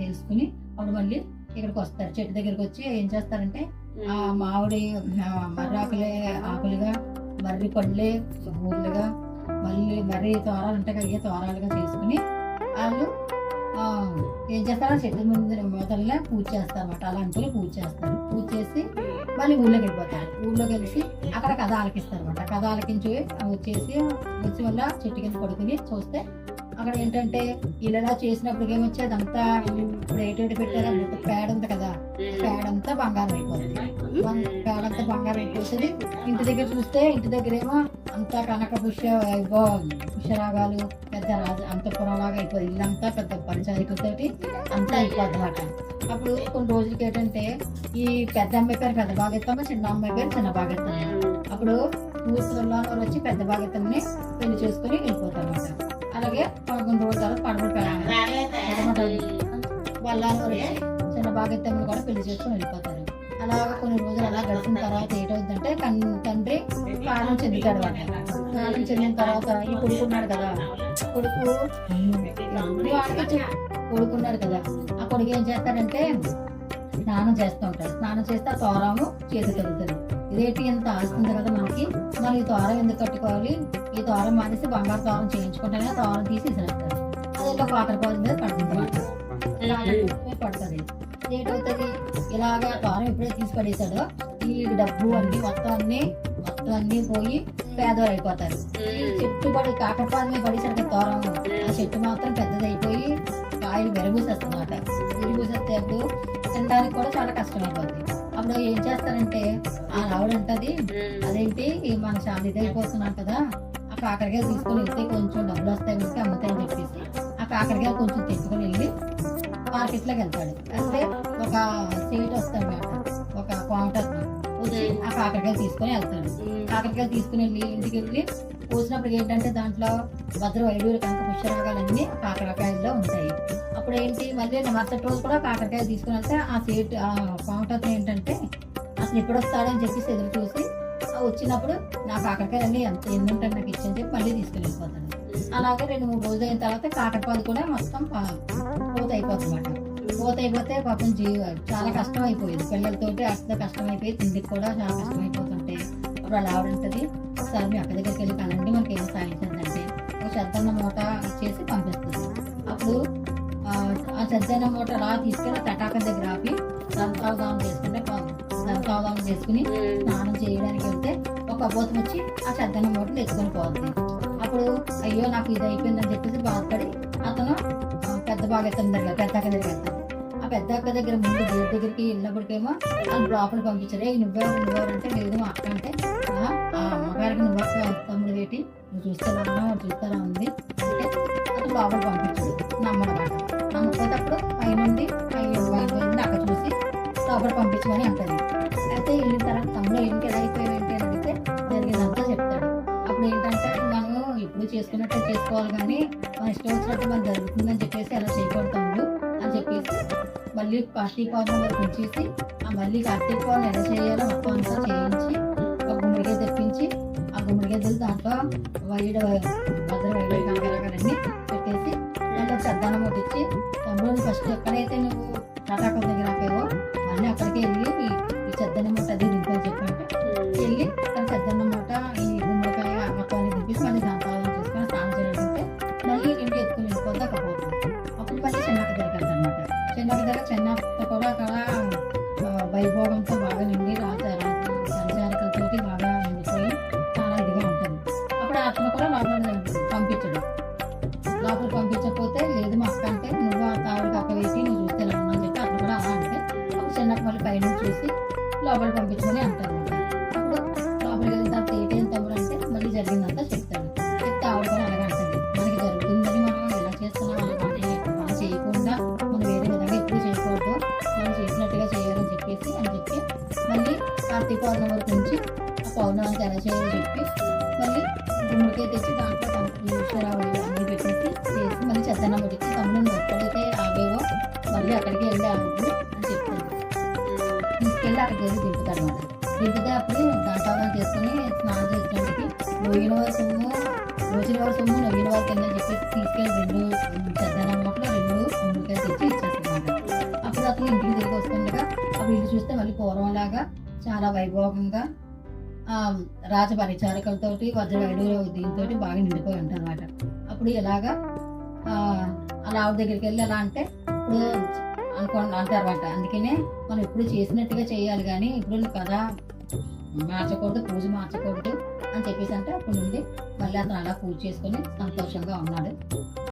తెలుసుకుని అప్పుడు మళ్ళీ ఇక్కడికి వస్తారు. చెట్టు దగ్గరికి వచ్చి ఏం చేస్తారంటే ఆ మామిడి ఆకులే ఆకులుగా మర్రి పండ్లే ఊర్లుగా మళ్ళీ మర్రి తోరాలు ఉంటాయి కదా ఇవే తోరాలుగా చేసుకుని వాళ్ళు ఆ, ఏం చేస్తారు? చెట్టు ముందు మొదలనే పూజ చేస్తారు అనమాట అలా అంకులు పూజ చేస్తారు. పూజ చేసి మళ్ళీ ఊళ్ళోకి వెళ్ళిపోతారు. ఊళ్ళోకి వెళ్ళి అక్కడ కథ ఆలకిస్తారు అనమాట కథ ఆలకించి వచ్చేసి వచ్చి వల్ల చెట్టు కింద పడుకుని చూస్తే అక్కడ ఏంటంటే ఇలా చేసినప్పుడు ఏమొచ్చేది అంతా ఇప్పుడు ఏంటంటే పెట్టారు. పేడ ఉంది కదా. పేడ అంతా బంగారం అయిపోతుంది. పేడ అంతా బంగారం అయిపోతుంది. ఇంటి దగ్గర చూస్తే ఇంటి దగ్గర ఏమో అంతా కనక పుష్య పుష్యరాగాలు పెద్ద రాజు అంతపురంలాగా అయిపోయింది ఇల్లంతా పెద్ద పంచాయతీతోటి అంతా అయిపోద్ది అనమాట అప్పుడు కొన్ని రోజులకి ఏంటంటే ఈ పెద్ద అమ్మాయి పేరు పెద్ద బాగెత్తమ్మ చిన్న అమ్మాయి పేరు చిన్న బాగెత్తమ్మ అప్పుడు ఊసులలో వచ్చి పెద్ద బాగెత్తమ్మని పెళ్ళి చేసుకుని వెళ్ళిపోతారు అనమాట అలాగే పదకొండు రోజులు తర్వాత పడమట వాళ్ళని చిన్న బాగెత్తమ్మని కూడా పెళ్ళి చేసుకుని వెళ్ళిపోతారు. అలాగ కొన్ని రోజులు అలా గడిచిన తర్వాత ఏంటవుతుందంటే కన్- తండ్రి కాలం చెందుతాడు అనమాట కాలం చెందిన తర్వాత ఈ కొడుకున్నాడు కదా. కొడుకు కొడుకున్నాడు కదా. ఆ కొడుకు ఏం చేస్తాడంటే స్నానం చేస్తూ ఉంటాడు. స్నానం చేస్తే ఆ తోరాము చేతి తగ్గుతుంది ఇదేంటి ఇంత ఆస్తుంది కదా మనకి మరి ఈ తోరం ఎందుకు కట్టుకోవాలి? ఈ తోరం మానేసి బంగారు తోరం చేయించుకుంటానే తోరం తీసి ఇసిరేస్తాడు అది ఇలా కాకరపాదు మీద పడుతుంది అన్నమాట. పడుతుంది. ఏటవుతుంది ఇలాగా తోరం ఎప్పుడైతే తీసి పడేశాడో ఈ డబ్బు అన్ని మొత్తం అన్ని మొత్తం అన్ని పోయి పేదవారు అయిపోతారు. చెట్టు పడి కాకరపాదు మీద పడేసాడు కదా తోరం ఆ చెట్టు మాత్రం పెద్దదైపోయి కాయలు వెరబూసేస్తుందన్నమాట వెరబూసేస్తే అప్పుడు తినడానికి కూడా చాలా కష్టమైపోతుంది అప్పుడు ఏం చేస్తారంటే ఆ రావుడు అంటది అదేంటి మన చాలా ఇదైపోతున్నాం కదా ఆ కాకరకాయ తీసుకొని వెళ్తే కొంచెం డబ్బులు వస్తాయి మనకి అమ్ముతాయని చెప్పేసి ఆ కాకరకాయ కొంచెం తెచ్చుకొని వెళ్ళి మార్కెట్లోకి వెళ్తాడు. అంటే ఒక సీట్ వస్తాడు ఒక కౌంటర్ ఆ కాకరకాయ తీసుకొని వెళ్తాడు. కాకరకాయ తీసుకుని వెళ్ళి ఇంటికి వెళ్ళి పోసినప్పుడు ఏంటంటే దాంట్లో భద్ర వైడూరు కనుక పుష్యరాగాలన్నీ కాకరకాయల్లో ఉంటాయి. అప్పుడు ఏంటి మళ్ళీ మరుసటి రోజు కూడా కాకరకాయ తీసుకుని వెళ్తే ఆ సీట్ ఆ కౌంటర్ ఏంటంటే అసలు ఎప్పుడు వస్తాడని చెప్పేసి ఎదురు చూసి వచ్చినప్పుడు నా కాకరకాయలన్నీ ఎంత ఎన్ని ఉంటాయి నాకు ఇచ్చని చెప్పి మళ్ళీ తీసుకుని అలాగే రెండు మూడు రోజులు అయిన తర్వాత కాకరపాదు కూడా మొత్తం పా- పూత అయిపోతుంది అన్నమాట పూత అయిపోతే పాపం జీవ చాలా కష్టం అయిపోయింది పిల్లలతోటి అట్లా కష్టం అయిపోయి తిండికి కూడా చాలా కష్టం అయిపోతుంటే అప్పుడు అలా ఆవిడంటది ఒకసారి మీ అక్క దగ్గరికి వెళ్ళి కలండి మనకి ఏం సాయం చేద్దంటే. ఒక చెద్దన్న మూట చేసి పంపిస్తుంది. అప్పుడు ఆ, చెద్దన్న మూట అలా తీసుకెళ్ళి తటాకం దగ్గర ఆపి దంతావదానం చేసుకుంటే దంతావదానం చేసుకుని స్నానం చేయడానికి వెళ్తే ఒక అబోతం వచ్చి ఆ చెద్దన్న మూటను తెచ్చుకొని పోతుంది అప్పుడు అయ్యో నాకు ఇది అయిపోయిందని చెప్పేసి బాధపడి అతను పెద్ద బాగా దగ్గర పెద్ద అక్క దగ్గర వెళ్తాడు. ఆ పెద్ద అక్క దగ్గర ముందు గేట్ దగ్గరికి వెళ్ళినప్పటికేమో వాళ్ళు లోపల పంపించారు. ఏ నువ్వెవరు నువ్వెవరు అంటే లేదు మా అక్క అంటే "ఆ, అమ్మగారికి నువ్వు తమ్ముడు ఏంటి? నువ్వు చూస్తారా వాడు చూస్తారా? ఉంది అంటే అతను లోపల పంపించాడు. నమ్మడమాట నమ్మకపోతే అప్పుడు పైనుండి పైన అక్క చూసి లోపల పంపించమని అంటది. అయితే వెళ్ళిన తర్వాత తమ్ముడు ఏంటి? ఎలా అయిపోయావు? ఏంటి? అని అడిగితే జరిగిందంతా చెప్తాడు. అప్పుడు ఏంటంటే మనం ఎప్పుడు చేసుకున్నట్టే చేసుకోవాలి కానీ మన ఇష్టం వచ్చినట్టు మనం జరుగుతుందని చెప్పేసి అలా చేయకూడదు తమ్ముడు అని చెప్పేసి మళ్ళీ కార్తీక పౌర్ణమి వరకు ఉంచేసి ఆ మళ్ళీ కార్తీక పౌర్ణమి ఎలా చేయాలో మొత్తం అంతా చేయించి ఒక గుమ్మడికాయ తెప్పించి ఆ గుమ్మడికాయలు దాంట్లో వైడ్ భద్ర వైడ్ కంకరకాలన్నీ పెట్టేసి దాంట్లో శ్రద్ధానం ముట్టించి తమ్ముడు ఫస్ట్ ఎక్కడైతే నువ్వు టాటాకం ఆ, బాగా నిండి రాజ సంచారికలతోటి బాగా నిండిపోయి చాలా ఇదిగా ఉంటుంది. అప్పుడు అతను కూడా లోపల పంపించడం. లోపల పంపించకపోతే లేదు మా అక్క అంటే నువ్వు ఆ తావిడికి అక్క వేసి నువ్వు చూస్తే అని చెప్పి అతను కూడా అలా అంటే ఒక చిన్న మళ్ళీ పైన చూసి లోపల పంపించమని అంటారు కార్తీక పౌర్ణమి వరకు నుంచి ఆ పౌర్ణమికి ఎలా చేయాలో చెప్పి మళ్ళీ గుమ్మడికాయ తెచ్చి దాంట్లో ఈశ్వరావు అన్నీ పెట్టేసి చేసి మళ్ళీ చెద్దన్న ముడిచి తమ్ముడు ఎక్కడైతే ఆగేవో మళ్ళీ అక్కడికి వెళ్ళి ఆగు అని చెప్తాను తీసుకెళ్ళి అక్కడికి వెళ్ళి దింపుతాడు అనమాట దింపితే అప్పుడు దంతావనం చేసుకుని స్నానం చేసినప్పటికి నొయ్యిన వారి సొమ్ము రోజుల వారి సొమ్ము నొయ్యిన వారి కింద చెప్పేసి తీసుకెళ్ళి రెండు చెద్దన మొక్కలు రెండు గుమ్మడికాయ తెచ్చి ఇచ్చేస్తాను అప్పుడు అతను ఇంటికి తిరిగి వస్తుండగా అప్పుడు ఇల్లు చూస్తే మళ్ళీ పూర్వంలాగా చాలా వైభోగంగా రాజ రాజ పరిచారకులతోటి వజ్రవేడు దీంతో బాగా నిండిపోయి ఉంటారు అనమాట అప్పుడు ఇలాగా అలా ఆవిడ దగ్గరికి వెళ్ళి అలా అంటే ఇప్పుడు అనుకో అంటారన్నమాట. అందుకనే మనం ఎప్పుడు చేసినట్టుగా చేయాలి కానీ ఇప్పుడు కథ మార్చకూడదు పూజ మార్చకూడదు అని చెప్పేసి అంటే అప్పుడు నుండి మళ్ళీ అతను అలా పూజ చేసుకొని సంతోషంగా ఉన్నాడు.